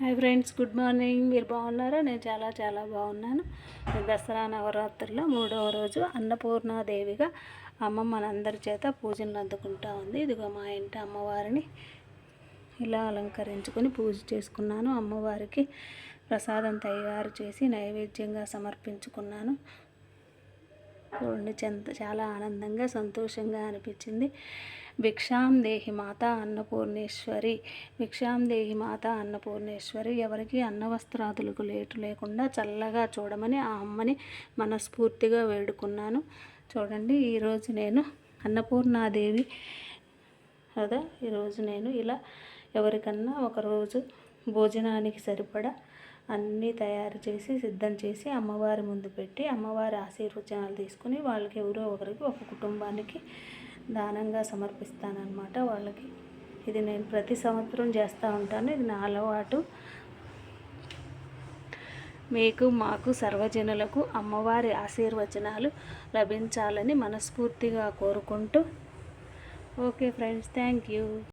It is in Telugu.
Hi friends good morning. మీరు బాగున్నారా? నేను చాలా చాలా బాగున్నాను. దసరా నవరాత్రుల్లో మూడవ రోజు అన్నపూర్ణాదేవిగా అమ్మ మనందరి చేత పూజలు అందుకుంటా ఉంది. ఇదిగో మా ఇంటి అమ్మవారిని ఇలా అలంకరించుకొని పూజ చేసుకున్నాను. అమ్మవారికి ప్రసాదం తయారు చేసి నైవేద్యంగా సమర్పించుకున్నాను. చూడండి చెంత చాలా ఆనందంగా సంతోషంగా అనిపించింది. భిక్షాం దేహి మాత అన్నపూర్ణేశ్వరి. భిక్షాం దేహి మాత అన్నపూర్ణేశ్వరి. ఎవరికి అన్నవస్త్రాదులకు లేటు లేకుండా చల్లగా చూడమని ఆ అమ్మని మనస్ఫూర్తిగా వేడుకున్నాను. చూడండి ఈరోజు నేను అన్నపూర్ణాదేవి కదా ఈరోజు నేను ఇలా ఎవరికన్నా ఒకరోజు భోజనానికి సరిపడా అన్నీ తయారు చేసి సిద్ధం చేసి అమ్మవారి ముందు పెట్టి అమ్మవారి ఆశీర్వచనాలు తీసుకుని వాళ్ళకి ఎవరో ఒకరికి ఒక కుటుంబానికి దానంగా సమర్పిస్తానన్నమాట వాళ్ళకి. ఇది నేను ప్రతి సంవత్సరం చేస్తూ ఉంటాను. ఇది నా అలవాటు. మీకు మాకు సర్వజనులకు అమ్మవారి ఆశీర్వచనాలు లభించాలని మనస్ఫూర్తిగా కోరుకుంటూ. Okay friends thank you.